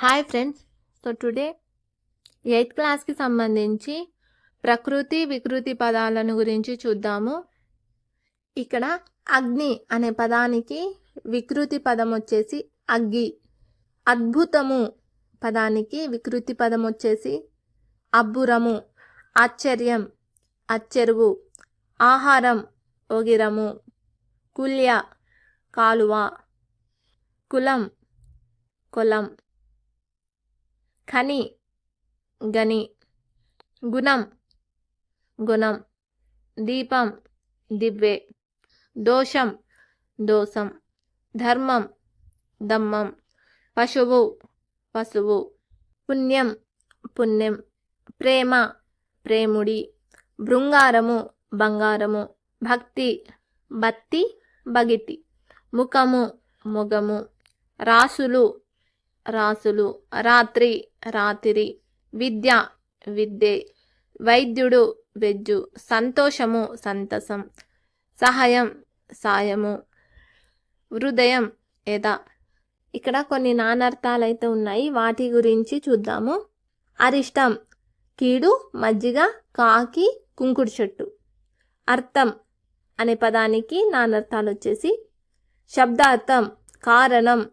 Hi friends so today eighth క్లాస్కి సంబంధించి ప్రకృతి వికృతి పదాలను గురించి చూద్దాము. ఇక్కడ అగ్ని అనే పదానికి వికృతి పదం వచ్చేసి అగ్గి. అద్భుతము పదానికి వికృతి పదం వచ్చేసి అబ్బురము ఆశ్చర్యం అచ్చెరువు ఆహారం ఒగిరము కుల్య కాలువ కులం కొలం. ఖని గని గుణం గుణం దీపం దివ్వే దోషం దోషం ధర్మం దమ్మం పశువు పశువు పుణ్యం పుణ్యం ప్రేమ ప్రేముడి బృంగారము బంగారము భక్తి భక్తి బగితి ముఖము మొగము రాసులు రాసులు రాత్రి రాత్రి విద్య విద్యే వైద్యుడు వెజ్జు సంతోషము సంతసం సహాయం సాయము హృదయం ఎద ఇక్కడ కొన్ని నానర్థాలు అయితే ఉన్నాయి వాటి గురించి చూద్దాము. అరిష్టం కీడు మజ్జిగ కాకి కుంకుడు చెట్టు. అర్థం అనే పదానికి నానర్థాలు వచ్చేసి శబ్దార్థం కారణం